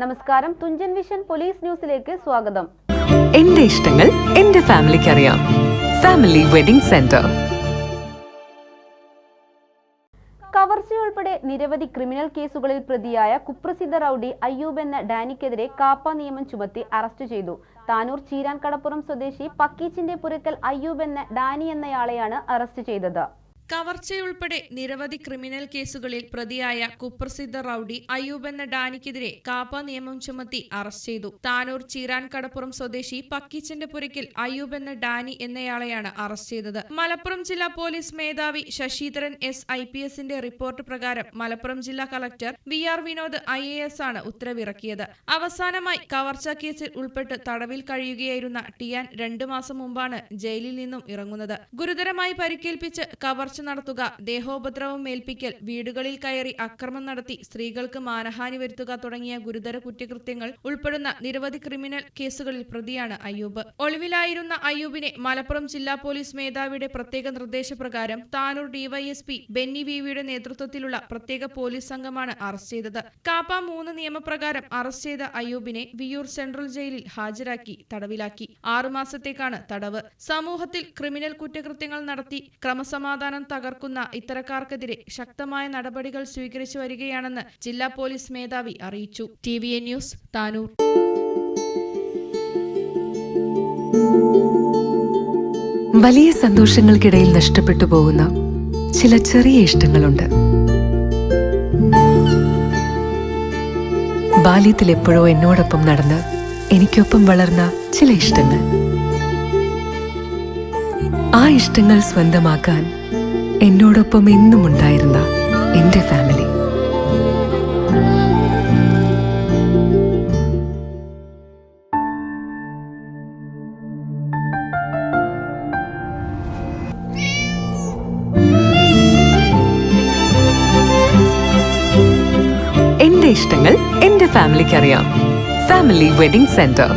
നമസ്കാരം. Thunchan vision police ന്യൂസിലേക്ക് സ്വാഗതം. എന്റെ ഇഷ്ടങ്ങൾ എന്റെ ഫാമിലിക്ക് അറിയാം ഫാമിലി വെഡിംഗ് സെന്റർ. കവർച്ചയുൾപ്പെടെ നിരവധി ക്രിമിനൽ കേസുകളിൽ പ്രതിയായ കുപ്രസിദ്ധ റൌഡി അയ്യൂബ് എന്ന ഡാനിക്കെതിരെ കാപ്പ നിയമം ചുമത്തി അറസ്റ്റ് ചെയ്തു. താനൂർ ചീരാൻ കടപ്പുറം സ്വദേശി പക്കീച്ചിന്റെ പുരക്കൽ അയ്യൂബ് എന്ന ഡാനി എന്നയാളെയാണ് അറസ്റ്റ് ചെയ്തത്. കവർച്ചയുൾപ്പെടെ നിരവധി ക്രിമിനൽ കേസുകളിൽ പ്രതിയായ കുപ്രസിദ്ധ റൌഡി അയ്യൂബ് എന്ന ഡാനിക്കെതിരെ കാപ്പ നിയമം ചുമത്തി അറസ്റ്റ് ചെയ്തു. താനൂർ ചീരാൻ കടപ്പുറം സ്വദേശി പക്കിച്ചന്റെ പുരയ്ക്കൽ അയ്യൂബ് എന്ന ഡാനി എന്നയാളെയാണ് അറസ്റ്റ് ചെയ്തത്. മലപ്പുറം ജില്ലാ പോലീസ് മേധാവി ശശിധരൻ എസ് ഐ പി എസിന്റെ റിപ്പോർട്ട് പ്രകാരം മലപ്പുറം ജില്ലാ collector V R Vinod I A S ആണ് ഉത്തരവിറക്കിയത്. അവസാനമായി കവർച്ച കേസിൽ ഉൾപ്പെട്ട് തടവിൽ കഴിയുകയായിരുന്ന ടിയാൻ രണ്ടു മാസം മുമ്പാണ് ജയിലിൽ നിന്നും ഇറങ്ങുന്നത്. ഗുരുതരമായി പരിക്കേൽപ്പിച്ച് കവർച്ച നടത്തുക. ദേഹോപദ്രവം ഏൽപ്പിക്കൽ വീടുകളിൽ കയറി അക്രമം നടത്തി സ്ത്രീകൾക്ക് മാനഹാനി വരുത്തുക തുടങ്ങിയ ഗുരുതര കുറ്റകൃത്യങ്ങൾ ഉൾപ്പെടുന്ന നിരവധി ക്രിമിനൽ കേസുകളിൽ പ്രതിയാണ് അയ്യൂബ്. ഒളിവിലായിരുന്ന അയ്യൂബിനെ മലപ്പുറം ജില്ലാ പോലീസ് മേധാവിയുടെ പ്രത്യേക നിർദ്ദേശപ്രകാരം താനൂർ ഡിവൈഎസ്പി ബെന്നി വിവിയുടെ നേതൃത്വത്തിലുള്ള പ്രത്യേക പോലീസ് സംഘമാണ് അറസ്റ്റ് ചെയ്തത്. കാപ്പ മൂന്ന് നിയമപ്രകാരം അറസ്റ്റ് ചെയ്ത അയ്യൂബിനെ വിയൂർ സെൻട്രൽ ജയിലിൽ ഹാജരാക്കി തടവിലാക്കി. ആറുമാസത്തേക്കാണ് തടവ്. സമൂഹത്തിൽ ക്രിമിനൽ കുറ്റകൃത്യങ്ങൾ നടത്തി ക്രമസമാധാനം തകർക്കുന്ന ഇത്തരക്കാർക്കെതിരെ ശക്തമായ നടപടികൾ സ്വീകരിച്ചു വരികയാണെന്ന് ജില്ലാ പോലീസ് മേധാവി അറിയിച്ചു. T News Tanur. വലിയ സന്തോഷങ്ങൾക്കിടയിൽ നഷ്ടപ്പെട്ടു പോകുന്ന ചില ചെറിയ ഇഷ്ടങ്ങളുണ്ട്. ബാല്യത്തിൽ എപ്പോഴോ എന്നോടൊപ്പം നടന്ന് എനിക്കൊപ്പം വളർന്ന ചില ഇഷ്ടങ്ങൾ. ആ ഇഷ്ടങ്ങൾ സ്വന്തമാക്കാൻ എന്നോടൊപ്പം എന്നും ഉണ്ടായിരുന്ന എന്റെ ഫാമിലി എന്റെ ഇഷ്ടങ്ങൾ എന്റെ ഫാമിലിക്ക് അറിയാം. Family wedding centre